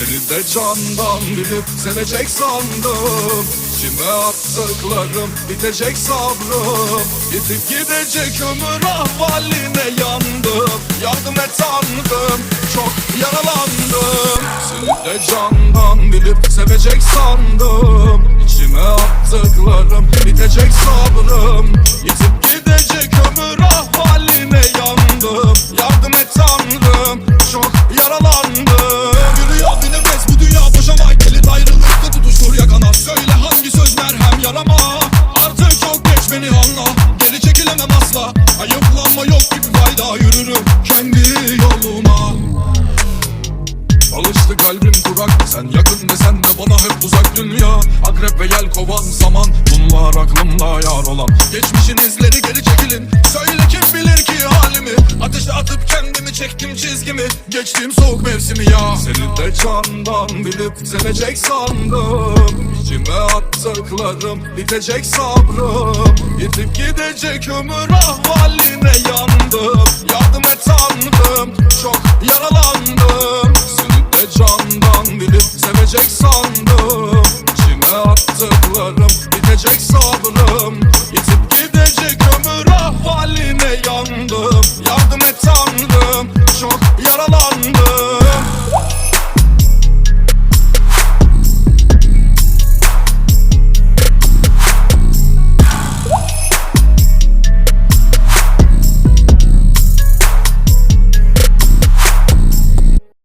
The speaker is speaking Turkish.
Seni de candan bilip sevecek sandım. İçime attıklarım bitecek sabrım. Yitip gidecek ömür ahvaline yandım. Yardım et tanrım çok yaralandım. Seni de candan bilip sevecek sandım. İçime attıklarım bitecek sabrım. Yitip gidecek ömür ahvaline yandım. Yardım et tanrım çok yaralandım asla Ayıplanma yok gibi fayda Yürürüm kendi yoluma. Alıştı kalbim kurak Sen yakın desen de bana hep uzak dünya. Akrep ve yel kovan zaman Bunlar aklımda yar olan. Geçmişin izleri geri çekilin Söyle kim bilir ki halimi? Ateşe atıp kendimi çektim çizgimi Geçtiğim soğuk mevsimi ya. Seni de candan bilip sevecek sandım İçime attıklarım bitecek sabrım. Yitip gidecek ömür ahvaline yandım. Yardım et tanrım çok yaralandım. Seni de candan bilip sevecek sandım. İçime attıklarım bitecek sabrım.